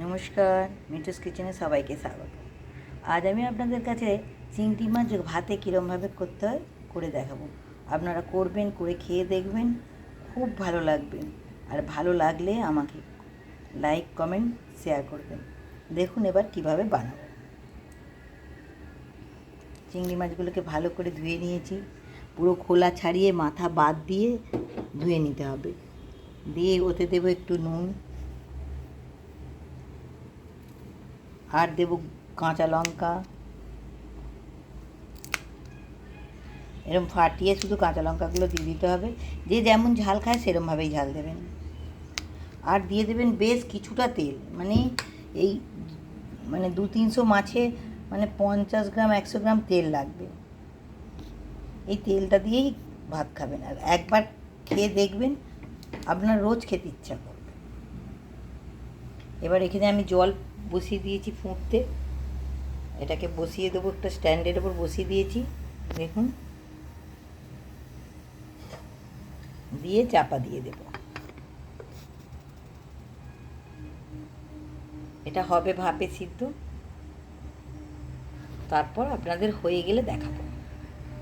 নমস্কার মিটুস কিচেনে সবাইকে স্বাগত। আজ আমি আপনাদের কাছে চিংড়ি মাছ ভাতে কীরমভাবে করতে হয় করে দেখাবো। আপনারা করবেন, করে খেয়ে দেখবেন, খুব ভালো লাগবে। আর ভালো লাগলে আমাকে লাইক, কমেন্ট, শেয়ার করবেন। দেখুন এবার কীভাবে বানাবো। চিংড়ি মাছগুলোকে ভালো করে ধুয়ে নিয়েছি। পুরো খোলা ছাড়িয়ে মাথা বাদ দিয়ে ধুয়ে নিতে হবে। দিয়ে ওতে দেবো একটু নুন আর দেবো কাঁচা লঙ্কা। এরকম ফাটিয়ে শুধু কাঁচা লঙ্কাগুলো দিয়ে দিতে হবে। যে যেমন ঝাল খায় সেরমভাবেই ঝাল দেবেন। আর দিয়ে দেবেন বেশ কিছুটা তেল। মানে এই মানে দু তিনশো মাছে মানে পঞ্চাশ গ্রাম, একশো গ্রাম তেল লাগবে। এই তেলটা দিয়েই ভাত খাবেন। আর একবার খেয়ে দেখবেন, আপনার রোজ খেতে ইচ্ছা করবে। এবার এখানে আমি জল বসিয়ে দিয়েছি ফুটতে। এটাকে বসিয়ে দেবো, একটা স্ট্যান্ডের ওপর বসিয়ে দিয়েছি। দেখুন। দিয়ে চাপা দিয়ে দেব। এটা হবে ভাপে সিদ্ধ। তারপর আপনাদের হয়ে গেলে দেখাবো।